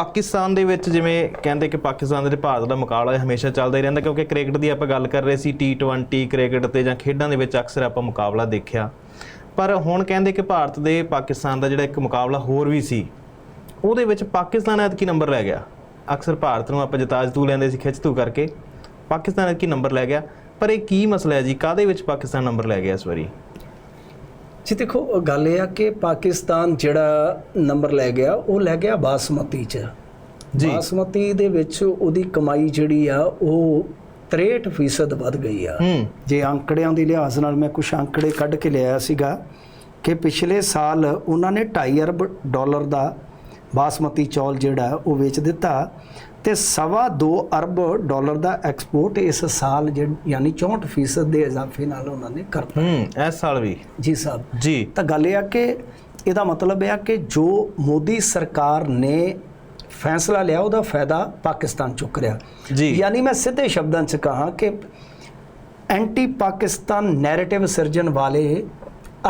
ਪਾਕਿਸਤਾਨ ਦੇ ਵਿੱਚ ਜਿਵੇਂ ਕਹਿੰਦੇ ਕਿ ਪਾਕਿਸਤਾਨ ਦੇ ਭਾਰਤ ਦਾ ਮੁਕਾਬਲਾ ਹਮੇਸ਼ਾ ਚੱਲਦਾ ਹੀ ਰਹਿੰਦਾ ਕਿਉਂਕਿ ਕ੍ਰਿਕਟ ਦੀ ਆਪਾਂ ਗੱਲ ਕਰ ਰਹੇ ਸੀ T20 ਕ੍ਰਿਕਟ ਤੇ ਜਾਂ ਖੇਡਾਂ ਦੇ ਵਿੱਚ ਅਕਸਰ ਆਪਾਂ ਮੁਕਾਬਲਾ ਦੇਖਿਆ। ਪਰ ਹੁਣ ਕਹਿੰਦੇ ਕਿ ਭਾਰਤ ਦੇ ਪਾਕਿਸਤਾਨ ਦਾ ਜਿਹੜਾ ਇੱਕ ਮੁਕਾਬਲਾ ਹੋਰ ਵੀ ਸੀ, ਉਹਦੇ ਵਿੱਚ ਪਾਕਿਸਤਾਨ ਐਤਕੀ ਨੰਬਰ ਲੈ ਗਿਆ। ਅਕਸਰ ਭਾਰਤ ਨੂੰ ਆਪਾਂ ਜਤਾਜ ਜਤੂ ਲੈਂਦੇ ਸੀ, ਖਿੱਚ ਤੂ ਕਰਕੇ। ਪਾਕਿਸਤਾਨ ਐਤਕੀ ਨੰਬਰ ਲੈ ਗਿਆ। ਪਰ ਇਹ ਕੀ ਮਸਲਾ ਹੈ ਜੀ? ਕਾਦੇ ਵਿੱਚ ਪਾਕਿਸਤਾਨ ਨੰਬਰ ਲੈ ਗਿਆ ਇਸ ਵਾਰੀ? ਜੀ ਦੇਖੋ ਗੱਲ ਇਹ ਆ ਕਿ ਪਾਕਿਸਤਾਨ ਜਿਹੜਾ ਨੰਬਰ ਲੈ ਗਿਆ ਉਹ ਲੈ ਗਿਆ ਬਾਸਮਤੀ ਚ। ਜੀ। ਬਾਸਮਤੀ ਦੇ ਵਿੱਚ ਉਹਦੀ ਕਮਾਈ ਜਿਹੜੀ ਆ ਉਹ 63% ਵੱਧ ਗਈ ਆ। ਜੇ ਅੰਕੜਿਆਂ ਦੀ ਲਿਹਾਜ਼ ਨਾਲ ਮੈਂ ਕੁਝ ਅੰਕੜੇ ਕੱਢ ਕੇ ਲਿਆਇਆ ਸੀਗਾ ਕਿ ਪਿਛਲੇ ਸਾਲ ਉਹਨਾਂ ਨੇ 2.5 ਅਰਬ ਡਾਲਰ ਦਾ ਬਾਸਮਤੀ ਚੌਲ ਜਿਹੜਾ ਉਹ ਵੇਚ ਦਿੱਤਾ ਤੇ ਸਵਾ 2 ਅਰਬ ਡਾਲਰ ਦਾ ਐਕਸਪੋਰਟ ਇਸ ਸਾਲ ਜਿਹੜ- ਯਾਨੀ 64% ਦੇ ਇਜ਼ਾਫੇ ਨਾਲ ਉਹਨਾਂ ਨੇ ਕਰਤਾ। ਹੂੰ ਇਸ ਸਾਲ ਵੀ? ਜੀ ਸਾਹਿਬ। ਜੀ। ਤਾਂ ਗੱਲ ਇਹ ਆ ਕਿ ਇਹਦਾ ਮਤਲਬ ਇਹ ਆ ਕਿ ਜੋ ਮੋਦੀ ਸਰਕਾਰ ਨੇ ਫੈਸਲਾ ਲਿਆ ਉਹਦਾ ਫਾਇਦਾ ਪਾਕਿਸਤਾਨ ਚੁੱਕ ਰਿਹਾ। ਜੀ। ਯਾਨੀ ਮੈਂ ਸਿੱਧੇ ਸ਼ਬਦਾਂ 'ਚ ਕਹਾ ਕਿ ਐਂਟੀ ਪਾਕਿਸਤਾਨ ਨੈਰੇਟਿਵ ਸਿਰਜਣ ਵਾਲੇ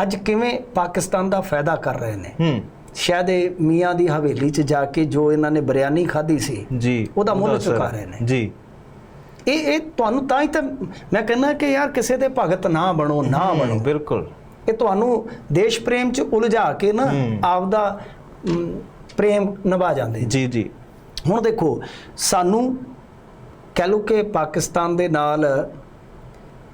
ਅੱਜ ਕਿਵੇਂ ਪਾਕਿਸਤਾਨ ਦਾ ਫਾਇਦਾ ਕਰ ਰਹੇ ਨੇ। ਹੂੰ। ਸ਼ਾਇਦ ਇਹ ਮੀਆਂ ਦੀ ਹਵੇਲੀ 'ਚ ਜਾ ਕੇ ਜੋ ਇਹਨਾਂ ਨੇ ਬਿਰਿਆਨੀ ਖਾਧੀ ਸੀ ਜੀ ਉਹਦਾ ਮੁੱਲ ਚੁਕਾ। ਰਹੇ ਨੇ। ਜੀ ਇਹ ਇਹ ਤੁਹਾਨੂੰ ਤਾਂ ਹੀ ਤਾਂ ਮੈਂ ਕਹਿੰਦਾ ਕਿ ਯਾਰ ਕਿਸੇ ਦੇ ਭਗਤ ਨਾ ਬਣੋ ਨਾ ਬਣੋ ਬਿਲਕੁਲ ਇਹ ਤੁਹਾਨੂੰ ਦੇਸ਼ ਪ੍ਰੇਮ ਚ ਉਲਝਾ ਕੇ ਨਾ। ਆਪਦਾ ਪ੍ਰੇਮ ਨਿਭਾ ਜਾਂਦੇ ਜੀ ਜੀ ਹੁਣ ਦੇਖੋ ਸਾਨੂੰ ਕਹਿ ਲਓ ਕਿ ਪਾਕਿਸਤਾਨ ਦੇ ਨਾਲ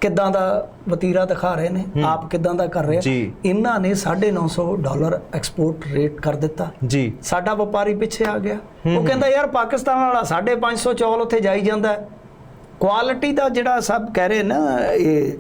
ਕਿੱਦਾਂ ਦਾ ਵਤੀਰਾ ਦਿਖਾ ਰਹੇ ਨੇ ਆਪ ਕਿੱਦਾਂ ਦਾ ਕਰ ਰਹੇ। ਇਹਨਾਂ ਨੇ 950 ਡਾਲਰ ਐਕਸਪੋਰਟ ਰੇਟ ਕਰ ਦਿੱਤਾ। ਜੀ। ਸਾਡਾ ਵਪਾਰੀ ਪਿੱਛੇ ਆ ਗਿਆ। ਉਹ ਕਹਿੰਦਾ ਯਾਰ ਪਾਕਿਸਤਾਨ ਵਾਲਾ 550 ਚੌਲ ਉੱਥੇ ਜਾਈ ਜਾਂਦਾ ਕੁਆਲਿਟੀ ਦਾ ਜਿਹੜਾ ਸਭ ਕਹਿ ਰਹੇ ਨਾ ਇਹ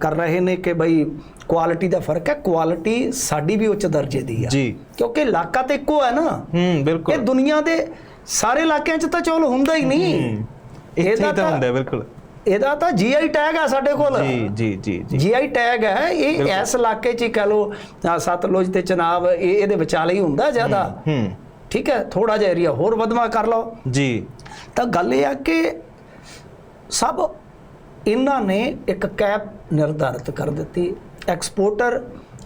ਕਰ ਰਹੇ ਨੇ ਕਿ ਬਈ ਕੁਆਲਿਟੀ ਦਾ ਫ਼ਰਕ ਹੈ। ਕੁਆਲਿਟੀ ਸਾਡੀ ਵੀ ਉੱਚ ਦਰਜੇ ਦੀ ਆ। ਜੀ। ਕਿਉਂਕਿ ਇਲਾਕਾ ਤੇ ਇੱਕੋ ਹੈ ਨਾ। ਹੂੰ ਇਹ ਬਿਲਕੁਲ ਦੁਨੀਆ ਦੇ ਸਾਰੇ ਇਲਾਕਿਆਂ 'ਚ ਤਾਂ ਚੌਲ ਹੁੰਦਾ ਹੀ ਨਹੀਂ। ਇੱਥੇ ਹੀ ਇਹਦਾ ਤਾਂ ਹੁੰਦਾ ਬਿਲਕੁਲ। ਇਹਦਾ ਤਾਂ ਜੀਆਈ ਟੈਗ ਆ ਸਾਡੇ ਕੋਲ। ਜੀ ਜੀ ਜੀ ਜੀ। ਜੀਆਈ ਟੈਗ ਹੈ ਇਹ ਇਸ ਇਲਾਕੇ 'ਚ ਹੀ ਕਹ ਲੋ ਸਤਲੁਜ ਤੇ ਚਨਾਬ ਇਹ ਇਹਦੇ ਵਿਚਾਲੇ ਹੀ ਹੁੰਦਾ ਜ਼ਿਆਦਾ। ਹੂੰ ਠੀਕ ਹੈ ਥੋੜਾ ਜਿਹਾ ਏਰੀਆ ਹੋਰ ਵਧਵਾ ਕਰ ਲਓ। ਜੀ। ਤਾਂ ਗੱਲ ਇਹ ਆ ਕਿ ਸਭ ਇਹਨਾਂ ਨੇ ਇੱਕ ਕੈਪ ਨਿਰਧਾਰਿਤ ਕਰ ਦਿੱਤੀ। ਐਕਸਪੋਰਟਰ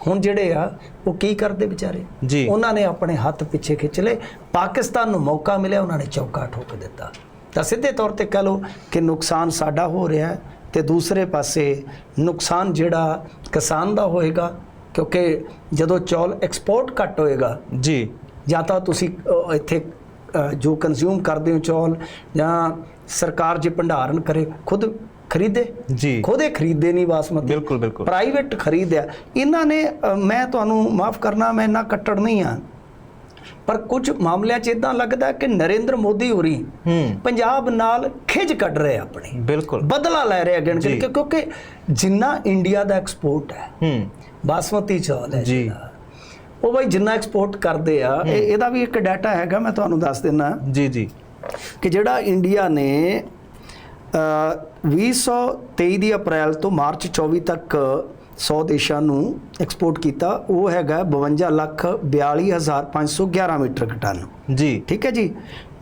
ਹੁਣ ਜਿਹੜੇ ਆ ਉਹ ਕੀ ਕਰਦੇ ਵਿਚਾਰੇ? ਜੀ। ਉਹਨਾਂ ਨੇ ਆਪਣੇ ਹੱਥ ਪਿੱਛੇ ਖਿੱਚ ਲਏ। ਪਾਕਿਸਤਾਨ ਨੂੰ ਮੌਕਾ ਮਿਲਿਆ ਉਹਨਾਂ ਨੇ ਚੌਕਾ ਠੋਕ ਦਿੱਤਾ। ਤਾਂ ਸਿੱਧੇ ਤੌਰ ਤੇ ਕਹ ਲਓ ਕਿ ਨੁਕਸਾਨ ਸਾਡਾ ਹੋ ਰਿਹਾ ਹੈ ਤੇ ਦੂਸਰੇ ਪਾਸੇ ਨੁਕਸਾਨ ਜਿਹੜਾ ਕਿਸਾਨ ਦਾ ਹੋਏਗਾ ਕਿਉਂਕਿ ਜਦੋਂ ਚੌਲ ਐਕਸਪੋਰਟ ਘੱਟ ਹੋਏਗਾ ਜੀ। ਜਾਂ ਤਾਂ ਤੁਸੀਂ ਇੱਥੇ ਜੋ ਕੰਜ਼ਿਊਮ ਕਰਦੇ ਹੋ ਚੌਲ ਜਾਂ ਸਰਕਾਰ ਜੇ ਭੰਡਾਰਨ ਕਰੇ ਖੁਦ ਖਰੀਦੇ? ਜੀ। ਖੁਦੇ ਖਰੀਦੇ ਨਹੀਂ ਬਾਸਮਤੀ। ਬਿਲਕੁਲ ਬਿਲਕੁਲ। ਪ੍ਰਾਈਵੇਟ ਖਰੀਦਿਆ। ਇਹਨਾਂ ਨੇ ਮੈਂ ਤੁਹਾਨੂੰ ਮਾਫ ਕਰਨਾ ਮੈਂ ਇੰਨਾ ਕੱਟੜ ਨਹੀਂ ਆ ਪਰ ਕੁਝ ਮਾਮਲਿਆਂ 'ਚ ਇਦਾਂ ਲੱਗਦਾ ਕਿ ਨਰਿੰਦਰ ਮੋਦੀ ਹੋਰੀ ਪੰਜਾਬ ਨਾਲ ਖਿੱਚ ਕੱਢ ਰਹੇ ਆਪਣੀ। ਬਿਲਕੁਲ। ਬਦਲਾ ਲੈ ਰਹੇ ਆ ਗਿਣ ਗਿਣ ਜੀ। ਕੇ ਕਿਉਂਕਿ ਜਿੰਨਾ ਇੰਡੀਆ ਦਾ ਐਕਸਪੋਰਟ ਹੈ ਹੂੰ। ਬਾਸਮਤੀ ਚੌਲ ਹੈ ਜੀ। ਉਹ ਬਈ ਜਿੰਨਾ ਐਕਸਪੋਰਟ ਕਰਦੇ ਆ ਇਹ- ਇਹਦਾ ਵੀ ਇੱਕ ਡਾਟਾ ਹੈਗਾ ਮੈਂ ਤੁਹਾਨੂੰ ਦੱਸ ਦਿੰਨਾ। ਜੀ ਜੀ। ਕਿ ਜਿਹੜਾ ਇੰਡੀਆ ਨੇ ਅ, 2023 ਦੀ ਅਪ੍ਰੈਲ ਤੋਂ ਮਾਰਚ 24 ਤੱਕ 100 ਦੇਸ਼ਾਂ ਨੂੰ ਐਕਸਪੋਰਟ ਕੀਤਾ। ਉਹ ਹੈਗਾ 52 ਲੱਖ 42511 ਮੀਟ੍ਰਿਕ ਟਨ। ਜੀ। ਠੀਕ ਹੈ ਜੀ?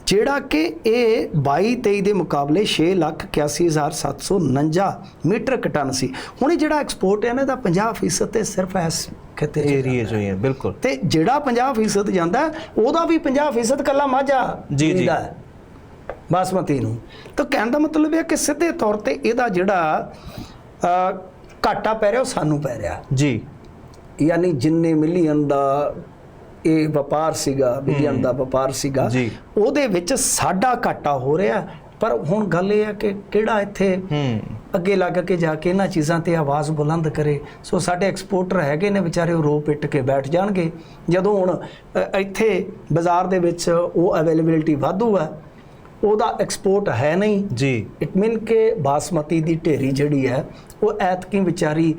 ਜਿਹੜਾ ਕਿ ਇਹ 22 23 ਦੇ ਮੁਕਾਬਲੇ 6 ਲੱਖ 81749 ਮੀਟ੍ਰਿਕ ਟਨ ਸੀ। ਹੁਣ ਇਹ ਜਿਹੜਾ ਐਕਸਪੋਰਟ ਹੈ ਨਾ ਇਹਦਾ 50% ਤੇ ਸਿਰਫ ਇਸ ਖੇਤੇ 'ਚ ਏਰੀਏ ਜੋ ਹੀ ਹੈ ਬਿਲਕੁਲ। ਤੇ ਜਿਹੜਾ 50% ਜਾਂਦਾ ਉਹਦਾ ਵੀ 50% ਕੱਲਾ ਮਾਝਾ ਜੀ, ਜੀ। ਬਾਸਮਤੀ ਨੂੰ। ਤਾਂ ਕਹਿਣ ਦਾ ਮਤਲਬ ਇਹ ਕਿ ਸਿੱਧੇ ਤੌਰ ਤੇ ਇਹਦਾ ਜਿਹੜਾ ਘਾਟਾ ਪੈ ਰਿਹਾ ਉਹ ਸਾਨੂੰ ਪੈ ਰਿਹਾ। ਜੀ। ਯਾਨੀ ਜਿੰਨੇ ਮਿਲੀਅਨ ਦਾ ਇਹ ਵਪਾਰ ਸੀਗਾ ਬਿਲੀਅਨ ਦਾ ਵਪਾਰ ਸੀਗਾ। ਉਹਦੇ ਵਿੱਚ ਸਾਡਾ ਘਾਟਾ ਹੋ ਰਿਹਾ। ਪਰ ਹੁਣ ਗੱਲ ਇਹ ਹੈ ਕਿ ਕਿਹੜਾ ਇੱਥੇ ਅੱਗੇ ਲੱਗ ਕੇ ਜਾ ਕੇ ਇਹਨਾਂ ਚੀਜ਼ਾਂ ਤੇ ਆਵਾਜ਼ ਬੁਲੰਦ ਕਰੇ। ਸੋ ਸਾਡੇ ਐਕਸਪੋਰਟਰ ਹੈਗੇ ਨੇ ਵਿਚਾਰੇ ਉਹ ਰੋ ਪਿੱਟ ਕੇ ਬੈਠ ਜਾਣਗੇ। ਜਦੋਂ ਹੁਣ ਇੱਥੇ ਬਾਜ਼ਾਰ ਦੇ ਵਿੱਚ ਉਹ ਅਵੇਲੇਬਿਲਿਟੀ ਵਾਧੂ ਹੈ ਉਹਦਾ ਐਕਸਪੋਰਟ ਹੈ ਨਹੀਂ। ਜੀ। ਇਟ ਮੀਨ ਕਿ ਬਾਸਮਤੀ ਦੀ ਢੇਰੀ ਜਿਹੜੀ ਹੈ ਉਹ ਐਤਕੀ ਵਿਚਾਰੀ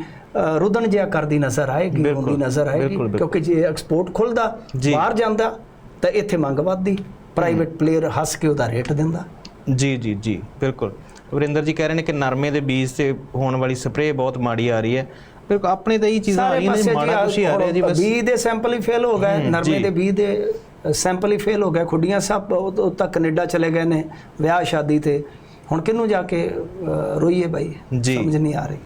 ਰੁਦਨ ਜਿਹਾ ਕਰਦੀ ਨਜ਼ਰ ਆਏਗੀ ਹੁੰਦੀ ਨਜ਼ਰ ਆਏਗੀ। ਕਿਉਂਕਿ ਜੇ ਐਕਸਪੋਰਟ ਖੁੱਲਦਾ। ਬਾਹਰ ਜਾਂਦਾ ਤਾਂ ਇੱਥੇ ਮੰਗ ਵੱਧਦੀ। ਪ੍ਰਾਈਵੇਟ ਪਲੇਅਰ ਹੱਸ ਕੇ ਉਹਦਾ ਰੇਟ ਦਿੰਦਾ। ਜੀ ਜੀ ਜੀ ਬਿਲਕੁਲ। ਵਰਿੰਦਰ ਜੀ ਕਹਿ ਰਹੇ ਨੇ ਕਿ ਨਰਮੇ ਦੇ ਬੀਜ ਤੇ ਹੋਣ ਵਾਲੀ ਸਪਰੇਅ ਬਹੁਤ ਮਾੜੀ ਆ ਰਹੀ ਹੈ। ਬਿਲਕੁਲ ਆਪਣੇ ਤਾਂ ਇਹ ਚੀਜ਼ਾਂ ਆ ਰਹੀਆਂ ਨੇ ਮਾੜਾ ਹੀ ਆ ਰਿਹਾ ਜੀ ਬਸ। ਬੀਜ ਦੇ ਸੈਂਪਲ ਹੀ ਫੇਲ ਹੋ ਗਏ ਨਰਮੇ। ਦੇ ਬੀਜ ਦੇ ਸੈਂਪਲ ਹੀ ਫੇਲ ਹੋ ਗਏ ਖੁੱਡੀਆਂ ਸਭ ਉਹ ਤੱਕ ਕੈਨੇਡਾ ਚਲੇ ਗਏ ਨੇ ਵਿਆਹ ਸ਼ਾਦੀ ਤੇ। ਹੁਣ ਕਿਹਨੂੰ ਜਾ ਕੇ ਰੋਈਏ ਬਾਈ। ਸਮਝ ਨਹੀਂ ਆ ਰਹੀ।